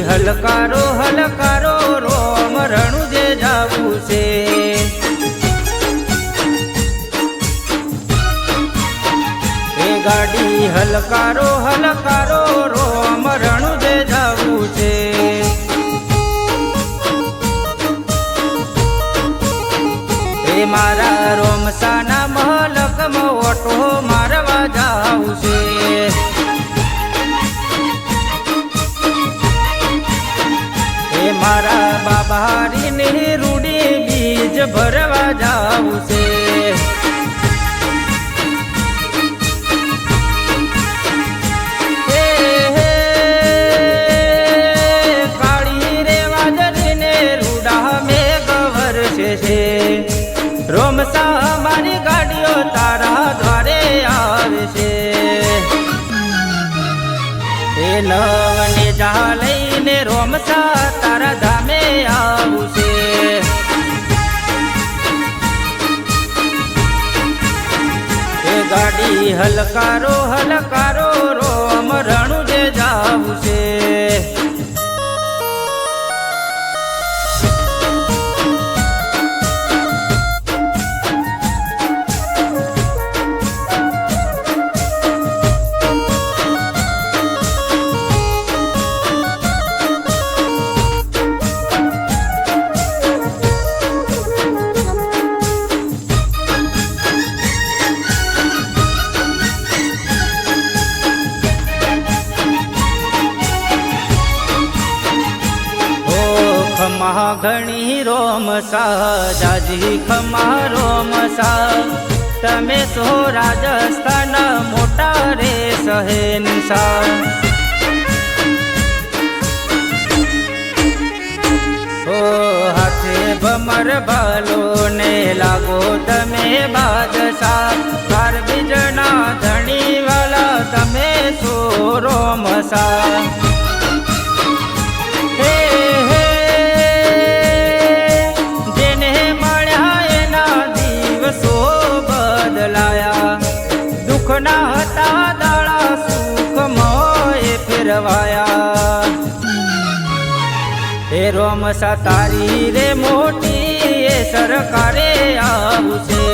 હલકારો હલકારો, રોમ રણું જે જાવું છે. એ ગાડી હલકારો હલકારો, રોમ રણું જે જાવું છે. એ મારા રોમસાના મહલકમાં ઓટો મારવા જાવું મારા બાબારીની રૂડી બીજ ભરવા જાવું છે. એ નવને તારા ધામે આવું છે એ ગાડી હલકારો હલકારો રોમ રણું જે જાવું છે ખમા ઘણી રોમ સા જાજી ખમા રોમ સા તમે સો રાજસ્થાન મોટા રે સહેનસા ઓ હાથે ભમર ભાલો ને લાગો તમે બાદશા બાર બીજના ધણી વાલા તમે સો રોમસા હે એ રોમસા તારી રે મોટી એ સરકારે આવશે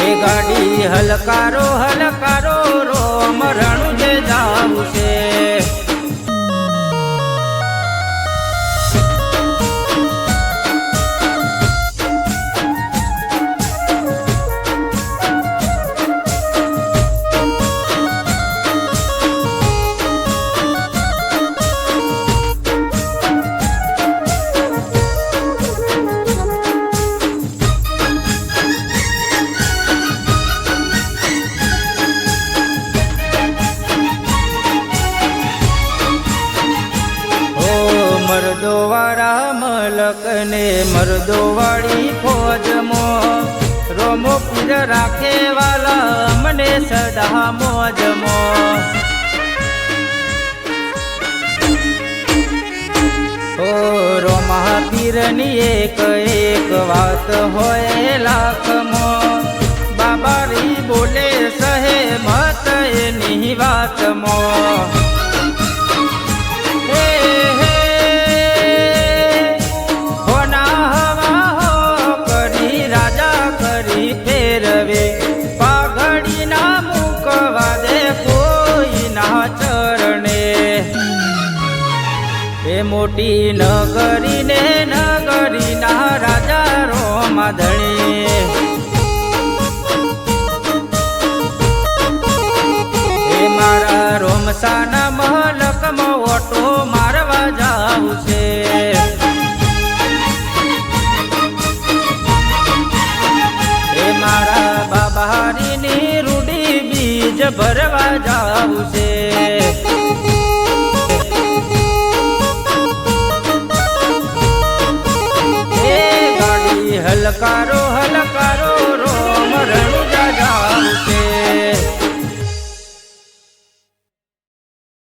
એ ગાડી હલકારો હલકારો ને મરદો વાળી ફોજમો. રોમો પીર રાખે વાલા મને સદા મોજમો. ઓ રોમા પીરની એક એક વાત હોય લાખમો. બાબારી બોલે સહે મત એની વાતમો. મોટી નગરી ને નગરી ના રાજા રોમા ધણી એ મારા રોમસાના મહલકમાં ઓટો મારવા જાઉં છે. એ મારા બાબારીની રૂડી બીજ ભરવા જાઉં છે. હલકારો હલકારો.